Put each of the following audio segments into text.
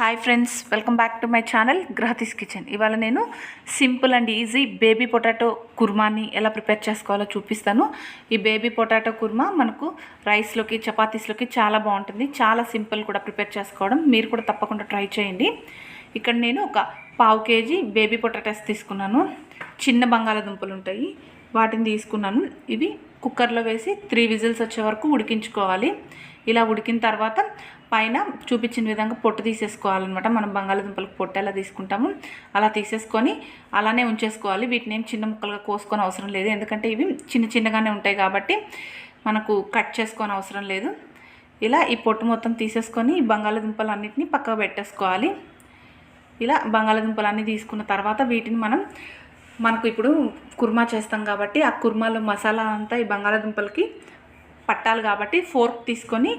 Hi friends welcome back to my channel గ్రహతీస్ kitchen ఇవాళ నేను simple and easy baby potato కుర్మాని ఎలా prepare చేసుకోవాలో చూపిస్తాను. ఈ బేబీ పొటాటో కుర్మా మనకు రైస్లోకి చపాతీస్లోకి చాలా బాగుంటుంది. చాలా సింపుల్ కూడా ప్రిపేర్ చేసుకోవడం. మీరు కూడా తప్పకుండా ట్రై చేయండి. ఇక్కడ నేను ఒక పావు కేజీ బేబీ పొటాటోస్ తీసుకున్నాను. చిన్న బంగాళాదుంపలు ఉంటాయి. వాటిని తీసుకున్నాను. ఇవి కుక్కర్లో వేసి త్రీ విజిల్స్ వచ్చే వరకు ఉడికించుకోవాలి. ఇలా ఉడికిన తర్వాత పైన చూపించిన విధంగా పొట్టు తీసేసుకోవాలన్నమాట. మనం బంగాళాదుంపలకు పొట్టు ఎలా తీసుకుంటాము అలా తీసేసుకొని అలానే ఉంచేసుకోవాలి. వీటిని ఏం చిన్న ముక్కలుగా కోసుకొని అవసరం లేదు. ఎందుకంటే ఇవి చిన్న చిన్నగానే ఉంటాయి కాబట్టి మనకు కట్ చేసుకొని అవసరం లేదు. ఇలా ఈ పొట్టు మొత్తం తీసేసుకొని ఈ బంగాళాదుంపలు అన్నిటిని పక్కకు పెట్టేసుకోవాలి. ఇలా బంగాళాదుంపలు అన్నీ తీసుకున్న తర్వాత వీటిని మనం మనకు ఇప్పుడు కుర్మా చేస్తాం కాబట్టి ఆ కుర్మాలో మసాలా అంతా ఈ బంగాళాదుంపలకి పట్టాలి కాబట్టి ఫోర్క్ తీసుకొని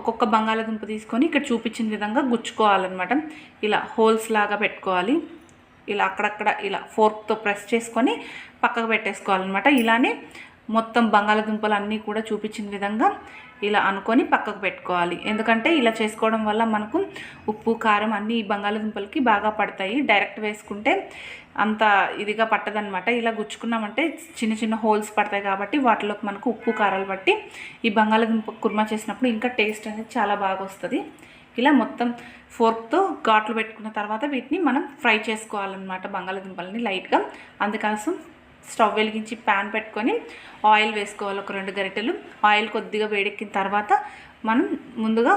ఒక్కొక్క బంగాళాదుంప తీసుకొని ఇక్కడ చూపించిన విధంగా గుచ్చుకోవాలన్నమాట. ఇలా హోల్స్ లాగా పెట్టుకోవాలి. ఇలా అక్కడక్కడ ఇలా ఫోర్క్తో ప్రెస్ చేసుకొని పక్కకు పెట్టేసుకోవాలన్నమాట. ఇలానే మొత్తం బంగాళదుంపలు అన్నీ కూడా చూపించిన విధంగా ఇలా అనుకొని పక్కకు పెట్టుకోవాలి. ఎందుకంటే ఇలా చేసుకోవడం వల్ల మనకు ఉప్పు కారం అన్నీ ఈ బంగాళదుంపలకి బాగా పడతాయి. డైరెక్ట్ వేసుకుంటే అంత ఇదిగా పట్టదనమాట ఇలా గుచ్చుకున్నామంటే చిన్న చిన్న హోల్స్ పడతాయి కాబట్టి వాటిలోకి మనకు ఉప్పు కారాలు బట్టి ఈ బంగాళదుంప కుర్మా చేసినప్పుడు ఇంకా టేస్ట్ అనేది చాలా బాగా వస్తుంది. ఇలా మొత్తం ఫోర్క్తో ఘాట్లు పెట్టుకున్న తర్వాత వీటిని మనం ఫ్రై చేసుకోవాలన్నమాట బంగాళదుంపలని లైట్గా. అందుకోసం స్టవ్ వెలిగించి ప్యాన్ పెట్టుకొని ఆయిల్ వేసుకోవాలి ఒక రెండు గరిటెలు. ఆయిల్ కొద్దిగా వేడెక్కిన తర్వాత మనం ముందుగా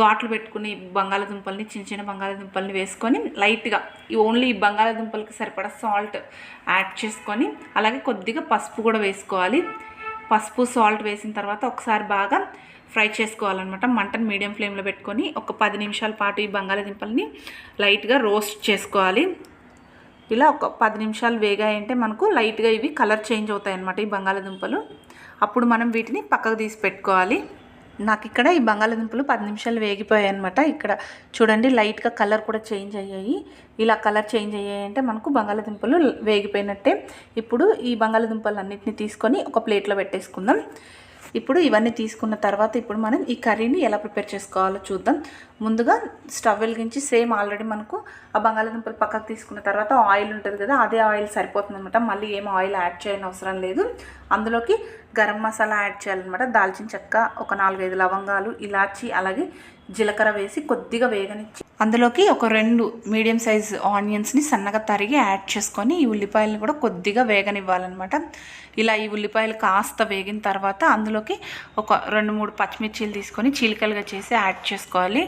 ఘాట్లు పెట్టుకుని బంగాళదుంపల్ని చిన్న చిన్న బంగాళదుంపల్ని వేసుకొని లైట్గా ఓన్లీ ఈ బంగాళదుంపలకి సరిపడా సాల్ట్ యాడ్ చేసుకొని అలాగే కొద్దిగా పసుపు కూడా వేసుకోవాలి. పసుపు సాల్ట్ వేసిన తర్వాత ఒకసారి బాగా ఫ్రై చేసుకోవాలన్నమాట. మంటను మీడియం ఫ్లేమ్లో పెట్టుకొని ఒక పది నిమిషాల పాటు ఈ బంగాళదుంపల్ని లైట్గా రోస్ట్ చేసుకోవాలి. ఇలా ఒక పది నిమిషాలు వేగాయంటే మనకు లైట్గా ఇవి కలర్ చేంజ్ అవుతాయి అన్నమాట ఈ బంగాళాదుంపలు. అప్పుడు మనం వీటిని పక్కకు తీసి పెట్టుకోవాలి. నాకు ఇక్కడ ఈ బంగాళదుంపలు పది నిమిషాలు వేగిపోయాయి అనమాట ఇక్కడ చూడండి లైట్గా కలర్ కూడా చేంజ్ అయ్యాయి. ఇలా కలర్ చేంజ్ అయ్యాయి అంటే మనకు బంగాళాదుంపలు వేగిపోయినట్టే. ఇప్పుడు ఈ బంగాళదుంపలు అన్నిటిని తీసుకొని ఒక ప్లేట్లో పెట్టేసుకుందాం. ఇప్పుడు ఇవన్నీ తీసుకున్న తర్వాత ఇప్పుడు మనం ఈ కర్రీని ఎలా ప్రిపేర్ చేసుకోవాలో చూద్దాం. ముందుగా స్టవ్ వెలిగించి సేమ్ ఆల్రెడీ మనకు ఆ బంగాళాదుంపలు పక్కకు తీసుకున్న తర్వాత ఆయిల్ ఉంటుంది కదా అదే ఆయిల్ సరిపోతుంది అనమాట మళ్ళీ ఏం ఆయిల్ యాడ్ చేయని అవసరం లేదు. అందులోకి గరం మసాలా యాడ్ చేయాలన్నమాట. దాల్చిన చెక్క ఒక నాలుగైదు లవంగాలు ఇలాచి అలాగే జీలకర్ర వేసి కొద్దిగా వేగనిచ్చి అందులోకి ఒక రెండు మీడియం సైజ్ ఆనియన్స్ని సన్నగా తరిగి యాడ్ చేసుకొని ఈ ఉల్లిపాయలను కూడా కొద్దిగా వేగనివ్వాలన్నమాట. ఇలా ఈ ఉల్లిపాయలు కాస్త వేగిన తర్వాత అందులోకి ఒక రెండు మూడు పచ్చిమిర్చీలు తీసుకొని చీలికలుగా చేసి యాడ్ చేసుకోవాలి.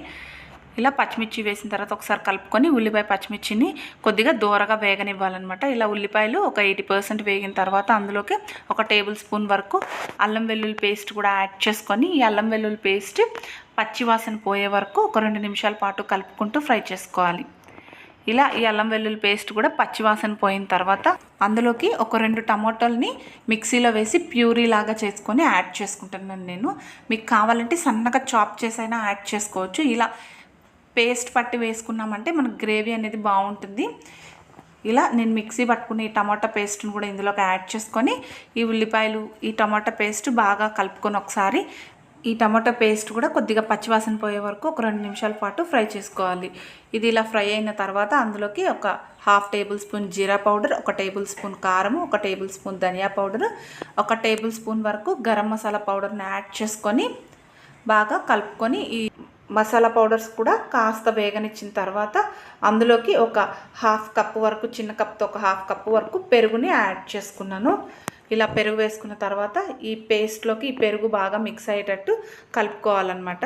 ఇలా పచ్చిమిర్చి వేసిన తర్వాత ఒకసారి కలుపుకొని ఉల్లిపాయ పచ్చిమిర్చిని కొద్దిగా దూరగా వేగనివ్వాలన్నమాట. ఇలా ఉల్లిపాయలు ఒక ఎయిటీ పర్సెంట్ వేగిన తర్వాత అందులోకి ఒక టేబుల్ స్పూన్ వరకు అల్లం వెల్లుల్లి పేస్ట్ కూడా యాడ్ చేసుకొని ఈ అల్లం వెల్లుల్లి పేస్ట్ పచ్చివాసన పోయే వరకు ఒక రెండు నిమిషాల పాటు కలుపుకుంటూ ఫ్రై చేసుకోవాలి. ఇలా ఈ అల్లం వెల్లుల్లి పేస్ట్ కూడా పచ్చివాసన పోయిన తర్వాత అందులోకి ఒక రెండు టమాటోల్ని మిక్సీలో వేసి ప్యూరీ లాగా చేసుకొని యాడ్ చేసుకుంటున్నాను నేను. మీకు కావాలంటే సన్నగా చాప్ చేసైనా యాడ్ చేసుకోవచ్చు. ఇలా పేస్ట్ పట్టి వేసుకున్నామంటే మనకు గ్రేవీ అనేది బాగుంటుంది. ఇలా నేను మిక్సీ పట్టుకుని ఈ టమాటా పేస్ట్ని కూడా ఇందులోకి యాడ్ చేసుకొని ఈ ఉల్లిపాయలు ఈ టమాటా పేస్ట్ బాగా కలుపుకొని ఒకసారి ఈ టమాటా పేస్ట్ కూడా కొద్దిగా పచ్చివాసన పోయే వరకు ఒక రెండు నిమిషాల పాటు ఫ్రై చేసుకోవాలి. ఇది ఇలా ఫ్రై అయిన తర్వాత అందులోకి ఒక హాఫ్ టేబుల్ స్పూన్ జీరా పౌడర్ ఒక టేబుల్ స్పూన్ కారం ఒక టేబుల్ స్పూన్ ధనియా పౌడర్ ఒక టేబుల్ స్పూన్ వరకు గరం మసాలా పౌడర్ని యాడ్ చేసుకొని బాగా కలుపుకొని ఈ మసాలా పౌడర్స్ కూడా కాస్త వేగనిచ్చిన తర్వాత అందులోకి ఒక హాఫ్ కప్ వరకు చిన్న కప్తో ఒక హాఫ్ కప్ వరకు పెరుగుని యాడ్ చేసుకున్నాను. ఇలా పెరుగు వేసుకున్న తర్వాత ఈ పేస్ట్లోకి ఈ పెరుగు బాగా మిక్స్ అయ్యేటట్టు కలుపుకోవాలన్నమాట.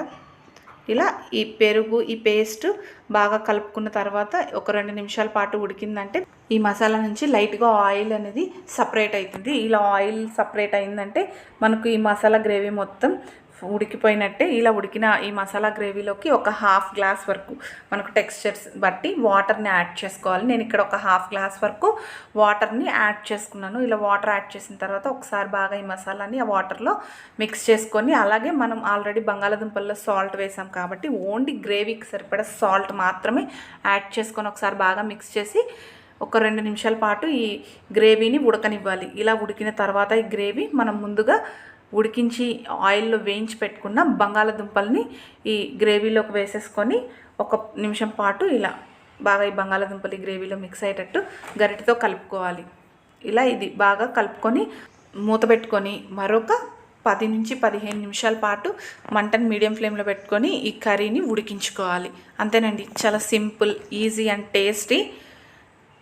ఇలా ఈ పెరుగు ఈ పేస్ట్ బాగా కలుపుకున్న తర్వాత ఒక రెండు నిమిషాల పాటు ఉడికిందంటే ఈ మసాలా నుంచి లైట్గా ఆయిల్ అనేది సపరేట్ అవుతుంది. ఇలా ఆయిల్ సపరేట్ అయిందంటే మనకు ఈ మసాలా గ్రేవీ మొత్తం ఉడికిపోయినట్టే ఇలా ఉడికిన ఈ మసాలా గ్రేవీలోకి ఒక హాఫ్ గ్లాస్ వరకు మనకు టెక్స్చర్స్ బట్టి వాటర్ని యాడ్ చేసుకోవాలి. నేను ఇక్కడ ఒక హాఫ్ గ్లాస్ వరకు వాటర్ని యాడ్ చేసుకున్నాను. ఇలా వాటర్ యాడ్ చేసిన తర్వాత ఒకసారి బాగా ఈ మసాలాని ఆ వాటర్లో మిక్స్ చేసుకొని అలాగే మనం ఆల్రెడీ బంగాళాదుంపల్లో సాల్ట్ వేసాం కాబట్టి ఓన్లీ గ్రేవీకి సరిపడా సాల్ట్ మాత్రమే యాడ్ చేసుకొని ఒకసారి బాగా మిక్స్ చేసి ఒక రెండు నిమిషాల పాటు ఈ గ్రేవీని ఉడకనివ్వాలి. ఇలా ఉడికిన తర్వాత ఈ గ్రేవీ మనం ముందుగా ఉడికించి ఆయిల్లో వేయించి పెట్టుకున్న బంగాళదుంపల్ని ఈ గ్రేవీలోకి వేసేసుకొని ఒక నిమిషం పాటు ఇలా బాగా ఈ బంగాళదుంపలు ఈ గ్రేవీలో మిక్స్ అయ్యేటట్టు గరిటతో కలుపుకోవాలి. ఇలా ఇది బాగా కలుపుకొని మూత పెట్టుకొని మరొక పది నుంచి పదిహేను నిమిషాల పాటు మంటను మీడియం ఫ్లేమ్లో పెట్టుకొని ఈ కర్రీని ఉడికించుకోవాలి. అంతేనండి చాలా simple easy and tasty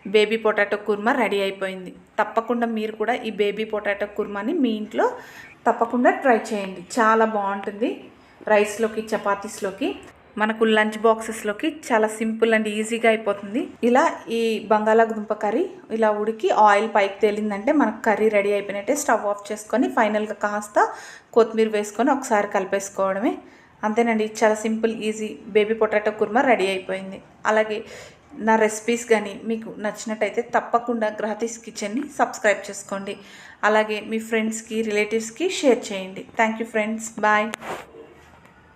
baby potato kurma ready అయిపోయింది. తప్పకుండా మీరు కూడా ఈ బేబీ పొటాటో కుర్మాని మీ ఇంట్లో తప్పకుండా ట్రై చేయండి. చాలా బాగుంటుంది. రైస్లోకి చపాతీస్లోకి మనకు లంచ్ బాక్సెస్లోకి చాలా సింపుల్ అండ్ ఈజీగా అయిపోతుంది. ఇలా ఈ బంగాళాదుంప కర్రీ ఇలా ఉడికి ఆయిల్ పైకి తేలిందంటే మనకు కర్రీ రెడీ అయిపోయినట్టే స్టవ్ ఆఫ్ చేసుకొని ఫైనల్గా కాస్త కొత్తిమీర వేసుకొని ఒకసారి కలిపేసుకోవడమే. అంతేనండి చాలా simple easy baby potato kurma ready అయిపోయింది. అలాగే నా రెసిపీస్ కానీ మీకు నచ్చినట్టయితే తప్పకుండా గ్రహతీస్ కిచెన్ని సబ్స్క్రైబ్ చేసుకోండి. అలాగే మీ ఫ్రెండ్స్కి రిలేటివ్స్కి షేర్ చేయండి. Thank you friends bye